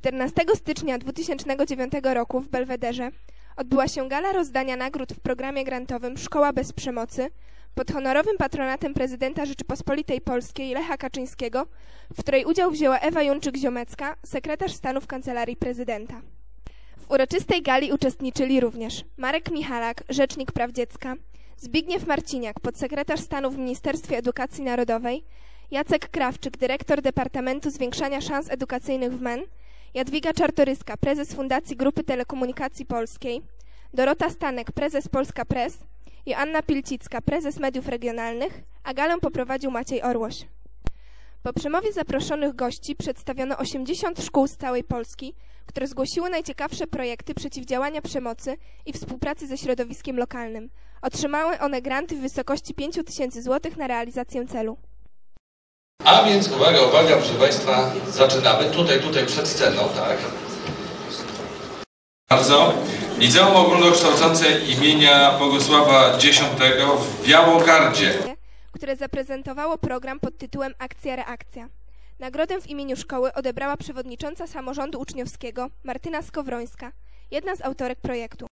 14 stycznia 2009 roku w Belwederze odbyła się gala rozdania nagród w programie grantowym Szkoła bez przemocy pod honorowym patronatem prezydenta Rzeczypospolitej Polskiej Lecha Kaczyńskiego, w której udział wzięła Ewa Jączyk-Ziomecka, sekretarz stanu w Kancelarii Prezydenta. W uroczystej gali uczestniczyli również Marek Michalak, Rzecznik Praw Dziecka, Zbigniew Marciniak, podsekretarz stanu w Ministerstwie Edukacji Narodowej, Jacek Krawczyk, dyrektor Departamentu Zwiększania Szans Edukacyjnych w MEN, Jadwiga Czartoryska, prezes Fundacji Grupy Telekomunikacji Polskiej, Dorota Stanek, prezes Polska Press, Joanna Pilcicka, prezes mediów regionalnych, a galę poprowadził Maciej Orłoś. Po przemowie zaproszonych gości przedstawiono 80 szkół z całej Polski, które zgłosiły najciekawsze projekty przeciwdziałania przemocy i współpracy ze środowiskiem lokalnym. Otrzymały one granty w wysokości 5 tysięcy złotych na realizację celu. A więc uwaga, uwaga, proszę Państwa, zaczynamy. Tutaj, tutaj przed sceną, tak. Bardzo. Liceum Ogólnokształcące imienia Bogusława X w Białogardzie. które zaprezentowało program pod tytułem Akcja Reakcja. Nagrodę w imieniu szkoły odebrała przewodnicząca samorządu uczniowskiego Martyna Skowrońska, jedna z autorek projektu.